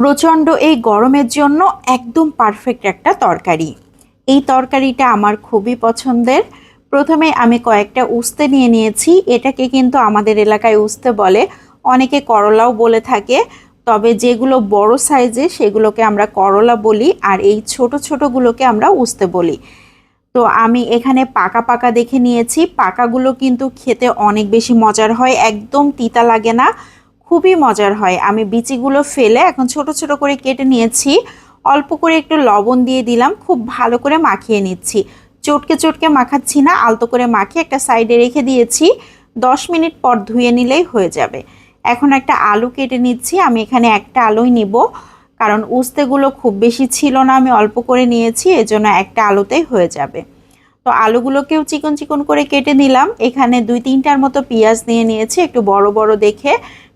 প্রচণ্ড এই গরমের জন্য একদম পারফেক্ট একটা তরকারি। এই তরকারিটা আমার খুবই পছন্দের। প্রথমে আমি কয়েকটা উস্তে নিয়ে নিয়েছি। এটাকে কিন্তু আমাদের এলাকায় উস্তে বলে। অনেকে করলাও বলে থাকে। তবে যেগুলো বড় সাইজে সেগুলোকে আমরা করলা বলি আর এই ছোট ছোটগুলোকে আমরা উস্তে বলি। তো আমি এখানে পাকা পাকা দেখে নিয়েছি। পাকাগুলো কিন্তু খেতে অনেক বেশি মজার হয়। একদম তিতা লাগে না। খুবই মজার হয়। আমি বিচিগুলো ফেলে এখন ছোট ছোট করে কেটে নিয়েছি। অল্প করে একটু লবণ দিয়ে দিলাম, খুব ভালো করে মাখিয়ে নিচ্ছি। চটকে চটকে মাখাচ্ছি না, আলতো করে মাখিয়ে একটা সাইডে রেখে দিয়েছি। দশ মিনিট পর ধুয়ে নিলেই হয়ে যাবে। এখন একটা আলু কেটে নিচ্ছি, আমি এখানে একটা আলুই নিব। কারণ উস্তেগুলো খুব বেশি ছিল না, আমি অল্প করে নিয়েছি, এজন্য একটা আলুতেই হয়ে যাবে। তো আলুগুলোকেও চিকন চিকন করে কেটে নিলাম। এখানে দুই তিনটার মতো পেঁয়াজ নিয়ে নিয়েছি, একটু বড় বড় দেখে।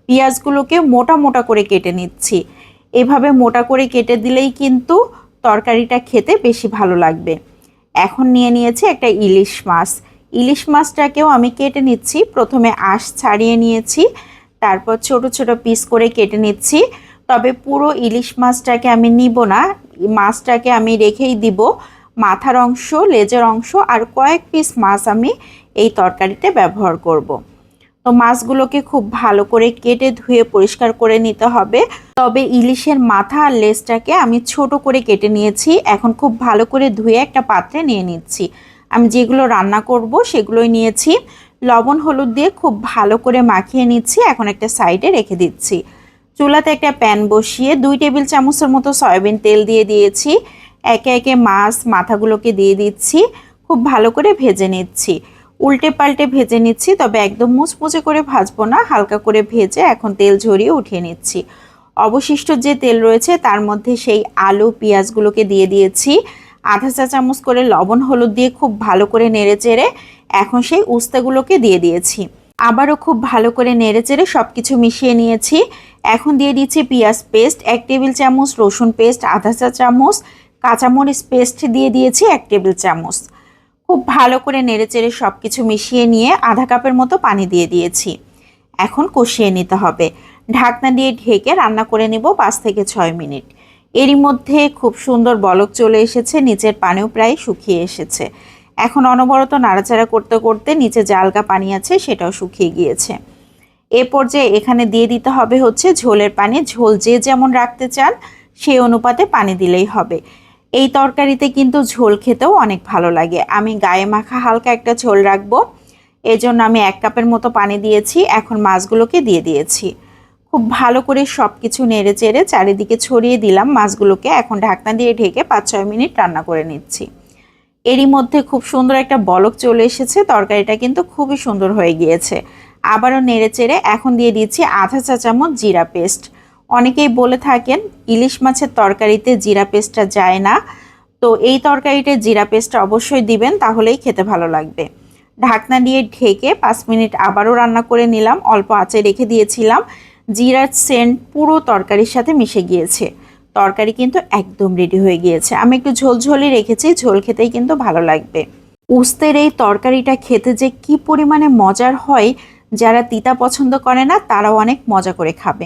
পেঁয়াজগুলোকে মোটা মোটা করে কেটে নিচ্ছি। এভাবে মোটা করে কেটে দিলেই কিন্তু তরকারিটা খেতে বেশি ভালো লাগবে। এখন নিয়ে নিয়েছি একটা ইলিশ মাছ। ইলিশ মাছটাকেও আমি কেটে নিচ্ছি। প্রথমে আঁশ ছাড়িয়ে নিয়েছি। তারপর ছোট ছোট পিস করে কেটে নিচ্ছি। তবে পুরো ইলিশ মাছটাকে আমি নিব না। মাছটাকে আমি রেখেই দিব। মাথার অংশ, লেজের অংশ আর কয়েক পিস মাছ আমি এই তরকারিতে ব্যবহার করব। তো মাছগুলোকে খুব ভালো করে কেটে ধুয়ে পরিষ্কার করে নিতে হবে। তবে ইলিশের মাথা আর লেজটাকে আমি ছোট করে কেটে নিয়েছি। এখন খুব ভালো করে ধুয়ে একটা পাত্রে নিয়ে নিচ্ছি। আমি যেগুলো রান্না করব সেগুলোই নিয়েছি। লবণ, হলুদ দিয়ে খুব ভালো করে মাখিয়ে নিচ্ছি। এখন একটা সাইডে রেখে দিচ্ছি। চুলাতে একটা প্যান বসিয়ে দুই টেবিল চামচের মতো সয়াবিন তেল দিয়ে দিয়েছি। একে একে মাছ মাথাগুলোকে দিয়ে দিচ্ছি। খুব ভালো করে ভেজে নিচ্ছি। উল্টে পাল্টে ভেজে নিচ্ছি, তবে একদম মুচমুচে করে ভাজবো না, হালকা করে ভেজে এখন তেল ঝরিয়ে উঠিয়ে নিচ্ছি। অবশিষ্ট যে তেল রয়েছে, তার মধ্যে সেই আলু, পেঁয়াজগুলোকে দিয়ে দিয়েছি। আধা চা চামচ করে লবণ, হলুদ দিয়ে খুব ভালো করে নেড়ে চেড়ে এখন সেই উস্তাগুলোকে দিয়ে দিয়েছি। আবারও খুব ভালো করে নেড়ে চেড়ে সব কিছু মিশিয়ে নিয়েছি। এখন দিয়ে দিচ্ছি পেঁয়াজ পেস্ট, এক টেবিল চামচ রসুন পেস্ট, আধা চা চামচ কাঁচামরিচ পেস্ট দিয়ে দিয়েছি, এক টেবিল চামচ। খুব ভালো করে নেড়েচেড়ে সব কিছু মিশিয়ে নিয়ে আধা কাপের মতো পানি দিয়ে দিয়েছি। এখন কষিয়ে নিতে হবে। ঢাকনা দিয়ে ঢেকে রান্না করে নেব পাঁচ থেকে ছয় মিনিট। এরই মধ্যে খুব সুন্দর বলক চলে এসেছে, নিচের পানিও প্রায় শুকিয়ে এসেছে। এখন অনবরত নাড়াচাড়া করতে করতে নিচে জালকা পানি আছে সেটাও শুকিয়ে গিয়েছে। এ পর্যায়ে এখানে দিয়ে দিতে হবে হচ্ছে ঝোলের পানি। ঝোল যে যেমন রাখতে চান, সেই অনুপাতে পানি দিলেই হবে। এই তরকারিতে কিন্তু ঝোল খেতেও অনেক ভালো লাগে। আমি গায়ে মাখা হালকা একটা ঝোল রাখব। এই জন্য আমি এক কাপের মতো পানি দিয়েছি। এখন মাছগুলোকে দিয়ে দিয়েছি। খুব ভালো করে সব কিছু নেড়ে চেড়ে চারিদিকে ছড়িয়ে দিলাম মাছগুলোকে। এখন ঢাকনা দিয়ে ঢেকে পাঁচ ছয় মিনিট রান্না করে নিচ্ছি। এরই মধ্যে খুব সুন্দর একটা বলক চলে এসেছে। তরকারিটা কিন্তু খুবই সুন্দর হয়ে গিয়েছে। আবারও নেড়ে চেড়ে এখন দিয়ে দিচ্ছি আধা চা চামচ জিরা পেস্ট। অনেকেই বলে থাকেন, ইলিশ মাছের তরকারিতে জিরা পেস্টটা যায় না। তো এই তরকারিতে জিরা পেস্টটা অবশ্যই দিবেন, তাহলেই খেতে ভালো লাগবে। ঢাকনা দিয়ে ঢেকে পাঁচ মিনিট আবারও রান্না করে নিলাম। অল্প আঁচে রেখে দিয়েছিলাম। জিরার সেন্ট পুরো তরকারির সাথে মিশে গিয়েছে। তরকারি কিন্তু একদম রেডি হয়ে গিয়েছে। আমি একটু ঝোলঝোলই রেখেছি, ঝোল খেতেই কিন্তু ভালো লাগবে। উস্তের এই তরকারিটা খেতে যে কি পরিমাণে মজার হয়, যারা তিতা পছন্দ করে না, তারাও অনেক মজা করে খাবে।